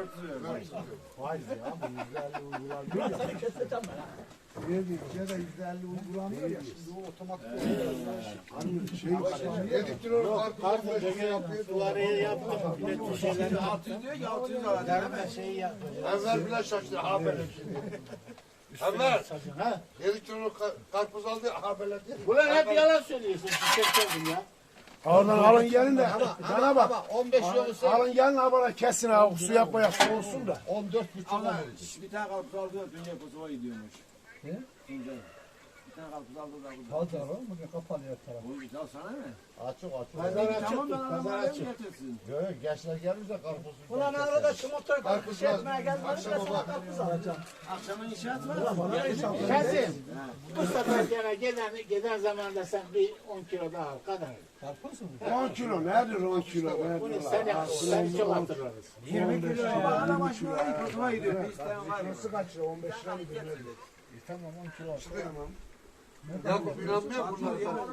400 vermiş. Vay be ya bu %50 uygulanmıyor ya. Keseceğim ben ha. Verdikçe de %50 uygulanmıyor ya. Şimdi o otomatik Hani şey Yedik kilo karpuz şey yapıyor. Duvarı yaptım. Bir de şeyleri 600 diyor ki 600 alacak değil mi? Şeyi yapacağım. Enver bile şaştı. Ha böyle şimdi. Ha? Yedik ka- karpuz aldı. Ha böyle. Ulan hep yalan söylüyorsun. Çiçeklerdim ya. Oradan alın gelin de bana bak. Ama 15 yolu sen. Alın gelin ha bana kesin ha su yapmaya soğusun da. 14 buçuk Ama oldu. bir tane da dünya Kosova gidiyormuş. Ne? Tuncay. Bir tane karpuz aldı da burada. Pazar o. Bugün kapalı her taraf. Bu güzel sana ne? Açık açık. Pazar açık Tamam ben Pazar açık. getirsin. Yok gençler gelirse karpuz. Ulan arada şu motor Karpuz şey etmeye gelmedi de sana karpuz alacağım. Akşama inşaat var. Bana da inşallah. Kesin. Bu sefer gene giden, giden zamanda sen bir 10 kilo daha al. Kadar. Karpuz mu? 10 kilo nedir 10 kilo Bunu nedir? seni, seni çok hatırlarız. 20 kilo adam orayı Kosova gidiyor. Bir var mı? Nasıl kaç lira 15 lira mı? Tamam 10 kilo. Tamam. Ya bu inanmıyor bunlar.